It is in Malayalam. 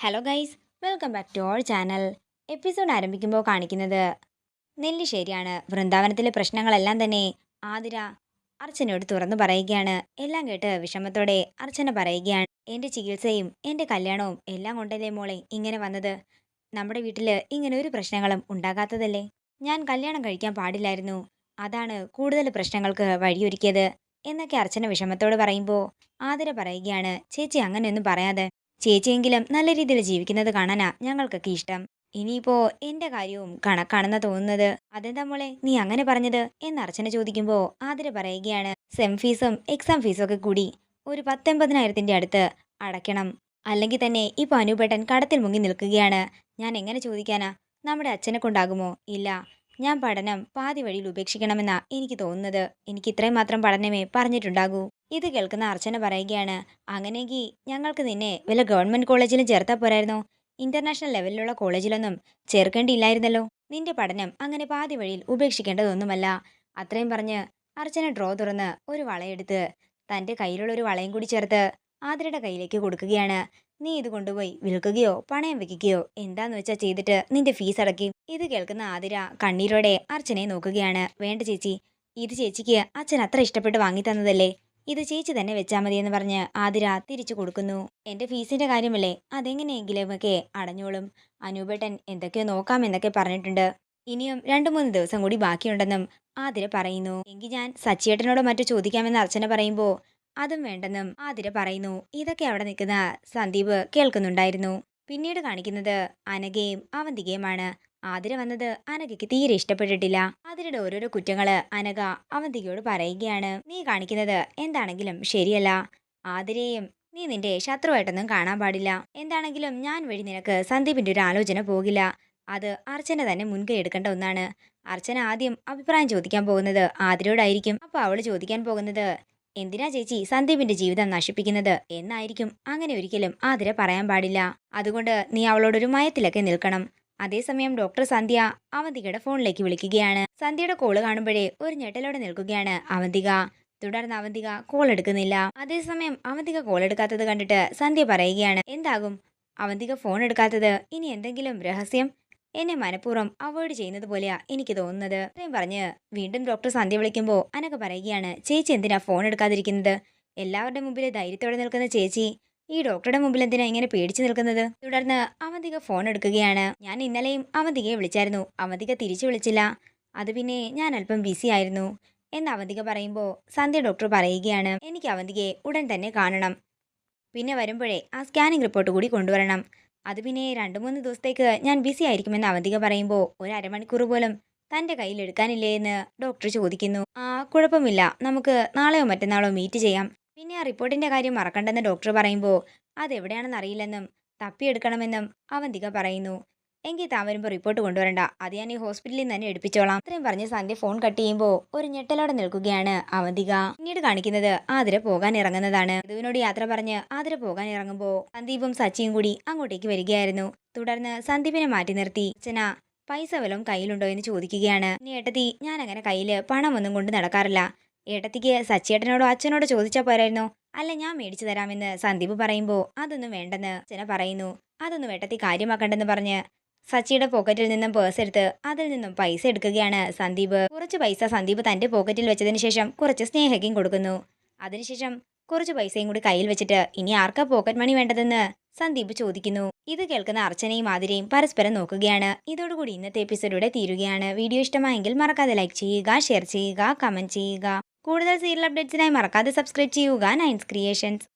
Hello guys welcome back to our channel episode ആരംഭിക്കുമ്പോൾ കാണിക്കുന്നത് നെല്ലിശ്ശേരിയാണ്. വൃന്ദാവനത്തിലെ പ്രശ്നങ്ങളെല്ലാം തന്നെ ആതിര അർച്ചനയോട് തുറന്നു പറയുകയാണ്. എല്ലാം കേട്ട് വിഷമത്തോടെ അർച്ചന പറയുകയാണ്. എന്റെ ചികിത്സയും എന്റെ കല്യാണവും എല്ലാം കൊണ്ടല്ലേ മോളെ ഇങ്ങനെ വന്നത്? നമ്മുടെ വീട്ടിൽ ഇങ്ങനെ ഒരു പ്രശ്നങ്ങളും ഉണ്ടാകാത്തതല്ലേ? ഞാൻ കല്യാണം കഴിക്കാൻ പാടില്ലായിരുന്നു. അതാണ് കൂടുതൽ പ്രശ്നങ്ങൾക്ക് വഴിയൊരുക്കിയത് എന്നൊക്കെ അർച്ചന വിഷമത്തോട് പറയുമ്പോൾ ആതിര പറയുകയാണ്. ചേച്ചി അങ്ങനെയൊന്നും പറയാതെ ചേച്ചിയെങ്കിലും നല്ല രീതിയിൽ ജീവിക്കുന്നത് കാണാനാ ഞങ്ങൾക്കൊക്കെ ഇഷ്ടം. ഇനിയിപ്പോ എന്റെ കാര്യവും കണക്കാണെന്ന് തോന്നുന്നത്. അതെന്താ മോളെ? നീ അങ്ങനെ പറഞ്ഞത്? എന്ന് അർച്ചന ചോദിക്കുമ്പോ ആതിര പറയുകയാണ്. സെം ഫീസും എക്സാം ഫീസും ഒക്കെ കൂടി ഒരു പത്തൊമ്പതിനായിരത്തിന്റെ അടുത്ത് അടയ്ക്കണം. അല്ലെങ്കിൽ തന്നെ ഇപ്പൊ അനുപേട്ടൻ കടത്തിൽ മുങ്ങി നിൽക്കുകയാണ്. ഞാൻ എങ്ങനെ ചോദിക്കാനാ? നമ്മുടെ അച്ഛനെ കൊണ്ടാകുമോ? ഇല്ല. ഞാൻ പഠനം പാതി വഴിയിൽ ഉപേക്ഷിക്കണമെന്നാ എനിക്ക് തോന്നുന്നത്. എനിക്ക് ഇത്രയും മാത്രം പഠനമേ പറഞ്ഞിട്ടുണ്ടാകൂ. ഇത് കേൾക്കുന്ന അർച്ചന പറയുകയാണ് അങ്ങനെയെങ്കിൽ ഞങ്ങൾക്ക് നിന്നെ വല്ല ഗവൺമെന്റ് കോളേജിലും ചേർത്താൽ പോരായിരുന്നോ? ഇന്റർനാഷണൽ ലെവലിലുള്ള കോളേജിലൊന്നും ചേർക്കേണ്ടിയില്ലായിരുന്നല്ലോ. നിന്റെ പഠനം അങ്ങനെ പാതി വഴിയിൽ ഉപേക്ഷിക്കേണ്ടതൊന്നുമല്ല. അത്രയും പറഞ്ഞ് അർച്ചന ഡ്രോ തുറന്ന് ഒരു വളയെടുത്ത് തന്റെ കയ്യിലുള്ള ഒരു വളയും കൂടി ചേർത്ത് ആതിരയുടെ കയ്യിലേക്ക് കൊടുക്കുകയാണ്. നീ ഇത് കൊണ്ടുപോയി വിൽക്കുകയോ പണയം വെക്കുകയോ എന്താന്ന് വെച്ചാൽ ചെയ്തിട്ട് നിന്റെ ഫീസ് അടക്കി? ഇത് കേൾക്കുന്ന ആതിര കണ്ണീരോടെ അർച്ചനയെ നോക്കുകയാണ്. വേണ്ട ചേച്ചി ഇത് ചേച്ചിക്ക് അച്ഛൻ അത്ര ഇഷ്ടപ്പെട്ട് വാങ്ങി തന്നതല്ലേ? ഇത് ചേച്ചി തന്നെ വെച്ചാൽ മതി എന്ന് പറഞ്ഞ് ആതിര തിരിച്ചു കൊടുക്കുന്നു. എന്റെ ഫീസിന്റെ കാര്യമല്ലേ? അതെങ്ങനെയെങ്കിലുമൊക്കെ അടഞ്ഞോളും. അനൂപേട്ടൻ എന്തൊക്കെയോ നോക്കാമെന്നൊക്കെ പറഞ്ഞിട്ടുണ്ട്. ഇനിയും രണ്ടു മൂന്ന് ദിവസം കൂടി ബാക്കിയുണ്ടെന്നും ആതിര പറയുന്നു. എങ്കിൽ ഞാൻ സച്ചിയേട്ടനോട് മറ്റു ചോദിക്കാമെന്ന് അർച്ചന പറയുമ്പോ അതും വേണ്ടെന്നും ആതിര പറയുന്നു. ഇതൊക്കെ അവിടെ നിൽക്കുന്ന സന്ദീപ് കേൾക്കുന്നുണ്ടായിരുന്നു. പിന്നീട് കാണിക്കുന്നത് അനഘയും അവന്തികയുമാണ്. ആതിര വന്നത് അനഘയ്ക്ക് തീരെ ഇഷ്ടപ്പെട്ടിട്ടില്ല. ആതിരയുടെ ഓരോരോ കുറ്റങ്ങൾ അനഘ അവന്തികയോട് പറയുകയാണ്. നീ കാണിക്കുന്നത് എന്താണെങ്കിലും ശരിയല്ല. ആതിരയും നീ നിന്റെ ശത്രുവായിട്ടൊന്നും കാണാൻ പാടില്ല. എന്താണെങ്കിലും ഞാൻ വഴി നിനക്ക് സന്ദീപിന്റെ ഒരു ആലോചന പോകില്ല. അത് അർച്ചന തന്നെ മുൻകൈ എടുക്കേണ്ട ഒന്നാണ്. അർച്ചന ആദ്യം അഭിപ്രായം ചോദിക്കാൻ പോകുന്നത് ആതിരയോടായിരിക്കും. അപ്പോൾ അവൾ ചോദിക്കാൻ പോകുന്നത് എന്തിനാ ചേച്ചി സന്ദീപിന്റെ ജീവിതം നശിപ്പിക്കുന്നത്? എന്നായിരിക്കും അങ്ങനെ ഒരിക്കലും ആതിര പറയാൻ പാടില്ല. അതുകൊണ്ട് നീ അവളോടൊരു മയത്തിലൊക്കെ നിൽക്കണം. അതേസമയം ഡോക്ടർ സന്ധ്യ അവന്തികയുടെ ഫോണിലേക്ക് വിളിക്കുകയാണ്. സന്ധ്യയുടെ കോൾ കാണുമ്പോഴേ ഒരു ഞെട്ടലോടെ നിൽക്കുകയാണ് അവന്തിക. തുടർന്ന് അവന്തിക കോൾ എടുക്കുന്നില്ല. അതേസമയം അവന്തിക കോൾ എടുക്കാത്തത് കണ്ടിട്ട് സന്ധ്യ പറയുകയാണ് എന്താകും? അവന്തിക ഫോൺ എടുക്കാത്തത്? ഇനി എന്തെങ്കിലും രഹസ്യം? എന്നെ മനഃപൂർവം അവോയ്ഡ് ചെയ്യുന്നത് പോലെയാ എനിക്ക് തോന്നുന്നത്. ഇത്രയും പറഞ്ഞ് വീണ്ടും ഡോക്ടർ സന്ധ്യ വിളിക്കുമ്പോൾ അനക്ക് പറയുകയാണ് ചേച്ചി എന്തിനാ ഫോൺ എടുക്കാതിരിക്കുന്നത്? എല്ലാവരുടെ മുമ്പിൽ ധൈര്യത്തോടെ നിൽക്കുന്ന ചേച്ചി ഈ ഡോക്ടറുടെ മുമ്പിൽ എന്തിനാ ഇങ്ങനെ പേടിച്ചു നിൽക്കുന്നത്? തുടർന്ന് അവന്തിക ഫോൺ എടുക്കുകയാണ്. ഞാൻ ഇന്നലെയും അവന്തികയെ വിളിച്ചായിരുന്നു. അവന്തിക തിരിച്ചു വിളിച്ചില്ല. അത് പിന്നെ ഞാൻ അല്പം ബിസി ആയിരുന്നു. എന്ന് അവന്തിക പറയുമ്പോൾ സന്ധ്യ ഡോക്ടർ പറയുകയാണ് എനിക്ക് അവന്തികയെ ഉടൻ തന്നെ കാണണം. പിന്നെ വരുമ്പോഴേ ആ സ്കാനിംഗ് റിപ്പോർട്ട് കൂടി കൊണ്ടുവരണം. അത് പിന്നെ രണ്ടു മൂന്ന് ദിവസത്തേക്ക് ഞാൻ ബിസി ആയിരിക്കുമെന്ന് അവന്തിക പറയുമ്പോൾ ഒരു അരമണിക്കൂർ പോലും തന്റെ കയ്യിൽ എടുക്കാനില്ലേ എന്ന് ഡോക്ടർ ചോദിക്കുന്നു. ആ കുഴപ്പമില്ല. നമുക്ക് നാളെയോ മറ്റന്നാളോ മീറ്റ് ചെയ്യാം. പിന്നെ ആ റിപ്പോർട്ടിന്റെ കാര്യം മറക്കണ്ടെന്ന് ഡോക്ടർ പറയുമ്പോൾ അതെവിടെയാണെന്ന് അറിയില്ലെന്നും തപ്പിയെടുക്കണമെന്നും അവന്തിക പറയുന്നു. എങ്കിൽ താൻ വരുമ്പോൾ റിപ്പോർട്ട് കൊണ്ടുവരണ്ട. അത് ഞാൻ ഈ ഹോസ്പിറ്റലിൽ തന്നെ എടുപ്പിച്ചോളാം. അത്രയും പറഞ്ഞ് സന്ധ്യ ഫോൺ കട്ട് ചെയ്യുമ്പോൾ ഒരു ഞെട്ടലോടെ നിൽക്കുകയാണ് അവന്തിക. പിന്നീട് കാണിക്കുന്നത് ആതിര പോകാൻ ഇറങ്ങുന്നതാണ്. ഇതിനോട് യാത്ര പറഞ്ഞ് ആതിര പോകാൻ ഇറങ്ങുമ്പോൾ സന്ദീപും സച്ചിയും കൂടി അങ്ങോട്ടേക്ക് വരികയായിരുന്നു. തുടർന്ന് സന്ദീപിനെ മാറ്റി നിർത്തി. അച്ഛന പൈസ വല്ലതും കയ്യിലുണ്ടോ എന്ന് ചോദിക്കുകയാണ്. ഇനി ഏട്ടത്തി ഞാൻ അങ്ങനെ കയ്യിൽ പണമൊന്നും കൊണ്ട് നടക്കാറില്ല. ഏട്ടത്തിക്ക് സച്ചിയേട്ടനോടോ അച്ഛനോടോ ചോദിച്ചാൽ പോരായിരുന്നു. അല്ല ഞാൻ മേടിച്ചു തരാമെന്ന് സന്ദീപ് പറയുമ്പോൾ അതൊന്നും വേണ്ടെന്ന് അച്ഛന പറയുന്നു. അതൊന്നും ഏട്ടത്തി കാര്യമാക്കണ്ടെന്ന് പറഞ്ഞ് സച്ചിയുടെ പോക്കറ്റിൽ നിന്നും പേഴ്സ് എടുത്ത് അതിൽ നിന്നും പൈസ എടുക്കുകയാണ് സന്ദീപ്. കുറച്ച് പൈസ സന്ദീപ് തന്റെ പോക്കറ്റിൽ വെച്ചതിന് ശേഷം കുറച്ച് സ്നേഹയ്ക്കും കൊടുക്കുന്നു. അതിനുശേഷം കുറച്ച് പൈസയും കൂടി കയ്യിൽ വെച്ചിട്ട് ഇനി ആർക്കാ പോക്കറ്റ് മണി വേണ്ടതെന്ന് സന്ദീപ് ചോദിക്കുന്നു. ഇത് കേൾക്കുന്ന അർച്ചനയും ആതിരയും പരസ്പരം നോക്കുകയാണ്. ഇതോടുകൂടി ഇന്നത്തെ എപ്പിസോഡിലൂടെ തീരുകയാണ്. വീഡിയോ ഇഷ്ടമായെങ്കിൽ മറക്കാതെ ലൈക്ക് ചെയ്യുക ഷെയർ ചെയ്യുക കമന്റ് ചെയ്യുക. കൂടുതൽ സീരിയൽ അപ്ഡേറ്റ്സിനായി മറക്കാതെ സബ്സ്ക്രൈബ് ചെയ്യുക നയൻസ് ക്രിയേഷൻസ്